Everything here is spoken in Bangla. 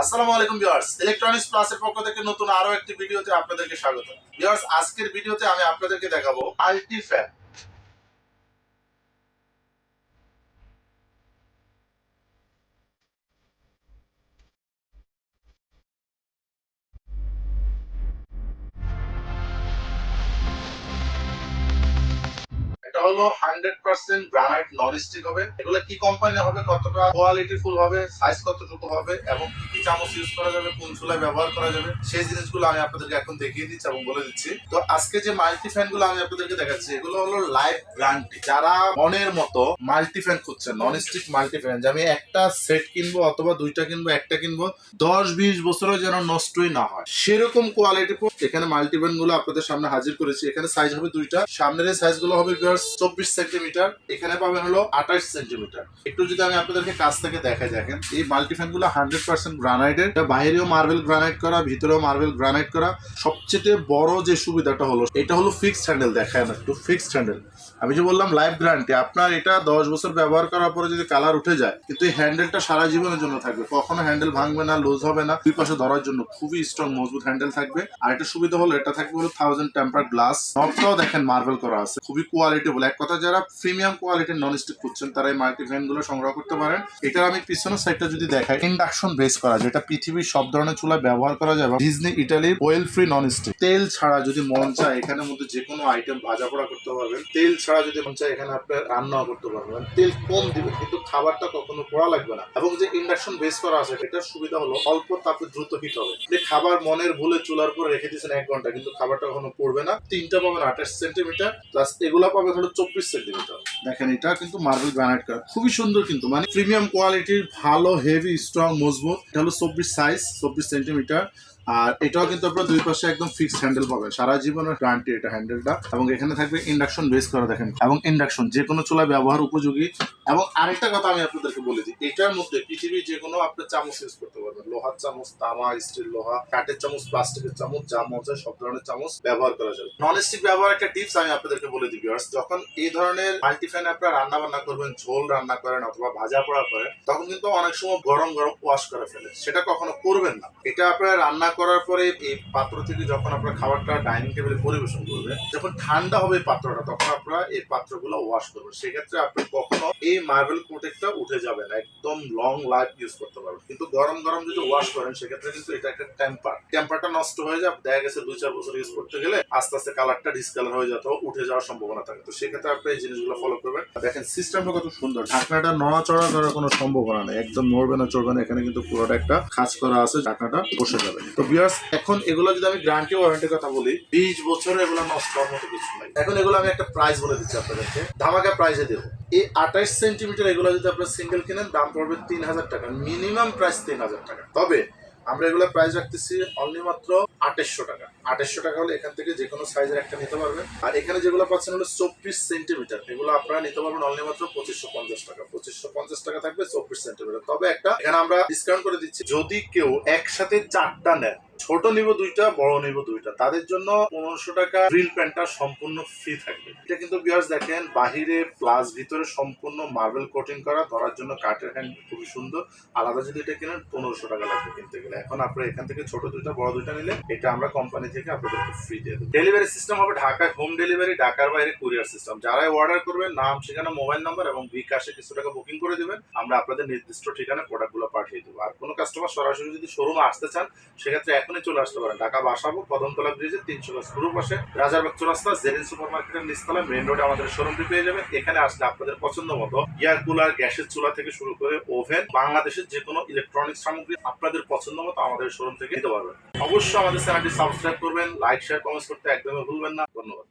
আসসালামু আলাইকুম ভিউয়ার্স ইলেকট্রনিক্স প্লাসের পক্ষ থেকে নতুন আরও একটি ভিডিওতে আপনাদেরকে স্বাগত। ভিউয়ার্স, আজকের ভিডিওতে আমি আপনাদেরকে দেখাবো মাল্টি এটা হলো hundred percent granite non stick হবে। এগুলো কি কোম্পানি হবে, কতটা কোয়ালিটি ফুল হবে সাইজ কতটুকু হবে, এবং কি কি চামচ ইউজ করা যাবে, কোন চুলায় ব্যবহার করা যাবে, সেই জিনিসগুলো আমি আপনাদেরকে এখন দেখিয়ে দিচ্ছি এবং বলে দিচ্ছি। তো আজকে যে মাল্টি ফ্যানগুলো আমি আপনাদেরকে দেখাচ্ছি, এগুলো হলো লাইভ গ্রান্টি যারা মনের মতো মাল্টি ফ্যান খুঁজছেন নন স্টিক মাল্টি ফ্যান যে আমি একটা সেট কিনবো অথবা দুইটা কিনবো, একটা কিনবো দশ বিশ বছরও যেন নষ্টই না হয়। সেরকম কোয়ালিটি এখানে মাল্টি ফ্যানগুলো আপনাদের সামনে হাজির করেছি। এখানে সাইজ হবে দুইটা। সামনের সাইজগুলো হবে চব্বিশ সেন্টিমিটার, এখানে পাবেন হলো আঠাশ সেন্টিমিটার। একটু যদি আমি আপনাদেরকে কাছ থেকে দেখাই, দেখেন, এই মাল্টি ফ্যানগুলো হান্ড্রেড পার্সেন্ট গ্রানাইটের বাইরেও মার্বেল গ্রানাইট করা, ভিতরেও মার্বেল গ্রানাইট করা। সবচেয়ে বড় যে সুবিধাটা হলো, এটা হলো ফিক্সড হ্যান্ডেল দেখেন একটু ফিক্সড হ্যান্ডেল আমি যে বললাম লাইফ গ্যারান্টি আপনার এটা দশ বছর ব্যবহার করার পরে যদি কালার উঠে যায়, কিন্তু এই হ্যান্ডেলটা সারা জীবনের জন্য থাকবে। কখনো হ্যান্ডেল ভাঙবে না লুজ হবে না, দুই পাশে ধরার জন্য খুবই স্ট্রং মজবুত হ্যান্ডেল থাকবে। আর একটা সুবিধা হলো, এটা থাকবে হলো থাউজেন্ড টেম্পার গ্লাস নবটাও দেখেন মার্বেল করা আছে, খুবই কোয়ালিটি বলে। এক কথা যারা প্রিমিয়াম কোয়ালিটির নন স্টিক খুঁজছেন, তারা এই মাল্টি ফ্যানগুলো সংগ্রহ করতে পারেন। এটার আমি পিছনের সাইডটা যদি দেখাই ইন্ডাকশন বেস করা, যেটা পৃথিবীর সব ধরনের চুলায় ব্যবহার করা যায় ডিজনি ইটালির অয়েল ফ্রি নন স্টিক তেল ছাড়া যদি মন চায়, এখানের মধ্যে যে কোনো আইটেম ভাজা পোড়া করতে পারবেন। তেল ছাড়া যদি মন চায়, এখানে আপনি রান্নাও করতে পারবেন। তেল কম দিবে কিন্তু খাবারটা কখনো পোড়া লাগবে না। এবং যে ইন্ডাকশন বেস করা আছে, এটার সুবিধা হলো অল্প তাপে দ্রুত হিট হবে। খাবার মনের ভুলে চুলার উপর রেখে দিয়েছেন এক ঘণ্টা, কিন্তু খাবারটা কখনো পড়বে না। তিনটা পাবেন আঠাশ সেন্টিমিটার প্লাস এগুলা পাবেন হলো চব্বিশ সেন্টিমিটার। দেখেন, এটা কিন্তু মার্বেল গ্রানাইট করা খুবই সুন্দর কিন্তু মানে প্রিমিয়াম কোয়ালিটির ভালো, হেভি, স্ট্রং, মজবুত। এটা হলো চব্বিশ সাইজ, চব্বিশ সেন্টিমিটার। আর এটাও কিন্তু আপনার দুই পাশে একদম ফিক্সড হ্যান্ডেল পাবেন। সারা জীবনের গ্যারান্টি এটা হ্যান্ডেলটা এবং এখানে থাকবে ইন্ডাকশন বেস করা দেখেন। এবং ইন্ডাকশন যে কোনো চুলা ব্যবহার উপযোগী। এবং আরেকটা কথা আমি আপনাদেরকে বলে দিই এটার মধ্যে পৃথিবীর যে কোনো আপনি চামচ ইউজ করতে পারবেন। লোহার চামচ তামা স্টিল লোহা কাঠের চামচ প্লাস্টিকের চামচ যা মজা সব ধরনের চামচ ব্যবহার করা যাবে। নন স্টিক ব্যবহার একটা টিপস আমি আপনাদেরকে বলে দিই viewers, যখন এই ধরনের মাল্টিফ্যান আপনারা রান্না বান্না করবেন ঝোল রান্না করেন অথবা ভাজা পোড়া করেন তখন কিন্তু অনেক সময় গরম গরম ওয়াশ করে ফেলে সেটা কখনো করবেন না। এটা আপনারা রান্না করার পরে এই পাত্র থেকে যখন আপনার খাবারটা ডাইনিং টেবিলে পরিবেশন করবে, যখন ঠান্ডা হবে পাত্রটা, তখন আপনারা এই পাত্রগুলো ওয়াশ করবেন। সেক্ষেত্রে আপনি কখনো এই মার্বেল প্রোটেক্টটা উঠে যাবে না, একদম লং লাইফ ইউজ করতে পারবেন। কিন্তু গরম গরম যদি ওয়াশ করেন, সেক্ষেত্রে কিন্তু এটা একটা টেম্পার টেম্পারটা নষ্ট হয়ে যাবে, দেখা গেছে দুই চার বছর ইউজ করতে গেলে আস্তে আস্তে কালারটা ডিসকালার হয়ে যেত উঠে যাওয়ার সম্ভাবনা থাকে। তো সেক্ষেত্রে আপনি এই জিনিসগুলো ফলো করবেন। দেখেন সিস্টেমটা কত সুন্দর। ঢাকনাটা নড়াচড়া করার কোনো সম্ভাবনা নেই। একদম নড়বে না, চড়বে না। এখানে কিন্তু পুরোটা একটা খাঁজ করা আছে, ঢাকনাটা বসে যাবে। তো বিয়ার্স এখন এগুলো যদি আমি গ্যারান্টি ওয়ারেন্টির কথা বলি, বিশ বছরে এগুলো নষ্ট হওয়ার মতো কিছু নাই। এখন এগুলো আমি একটা প্রাইস বলে দিচ্ছি আপনাদেরকে। ধামাকা প্রাইসে দেবো। এই আঠাশ সেন্টিমিটার এগুলো যদি আপনার সিঙ্গেল কিনেন, দাম পড়বে তিন হাজার টাকা। মিনিমাম প্রাইস তিন হাজার টাকা। তবে আমরা এগুলো প্রাইস রাখতেছি অনলি মাত্র আঠাশশো টাকা। আঠাশশো টাকা হলে এখান থেকে যে কোনো সাইজের একটা নিতে পারবেন। আর এখানে যেগুলো পাচ্ছেন হলো চব্বিশ সেন্টিমিটার। এগুলো আপনারা নিতে পারবেন অনলি মাত্র পঁচিশশো পঞ্চাশ টাকা। পঁচিশশো পঞ্চাশ টাকা থাকবে চব্বিশ সেন্টিমিটার। তবে একটা এখানে আমরা ডিসকাউন্ট করে দিচ্ছি। যদি কেউ একসাথে চারটা নেন ছোট নিব দুইটা, বড় নিব দুইটা, তাদের জন্য পনেরোশো টাকা গ্রিল প্যান্টটা সম্পূর্ণ ফ্রি থাকবে। এটা কিন্তু বিয়ার্স দেখেন, বাহিরে প্লাস ভিতরে সম্পূর্ণ মার্বেল কোটিং করা, ধরার জন্য কাঠের হ্যান্ড খুবই সুন্দর। আলাদা যদি এটা কেনেন, পনেরোশো টাকা লাগবে কিনতে গেলে। এখন আপনারা এখান থেকে ছোট দুইটা, বড় দুইটা নিলে এটা আমরা কোম্পানি থেকে আপনাদেরকে ফ্রি দিয়ে দেবো। ডেলিভারি সিস্টেম হবে ঢাকায় হোম ডেলিভারি ঢাকার বাইরে কুরিয়ার সিস্টেম যারাই অর্ডার করবেন, নাম, ঠিকানা মোবাইল নাম্বার এবং বিকাশে কিছু টাকা বুকিং করে দেবেন, আমরা আপনাদের নির্দিষ্ট ঠিকানা প্রোডাক্টগুলো পাঠিয়ে দেবো। আর কোনো কাস্টমার সরাসরি যদি শোরুমে আসতে চান, সেক্ষেত্রে এখনই চলে আসতে পারেন। ঢাকা বাসাবো কদমতলা ব্রিজের তিনশো গাছ পুরো পাশে। রাজারবাগ চৌরাস্তা, জেরিন সুপার মার্কেটের নিচতলা মেইন রোডে আমাদের শোরুমটি পেয়ে যাবেন। এখানে আসলে আপনাদের পছন্দ মতো এয়ার কুলার গ্যাসের চুলা থেকে শুরু করে ওভেন বাংলাদেশের যে কোনো ইলেকট্রনিক্স সামগ্রী আপনাদের পছন্দ মতো আমাদের শোরুম থেকে নিতে পারবেন। অবশ্যই আমাদের চ্যানেলটি সাবস্ক্রাইব করবেন লাইক শেয়ার কমেন্টস করতে একদমই ভুলবেন না। ধন্যবাদ।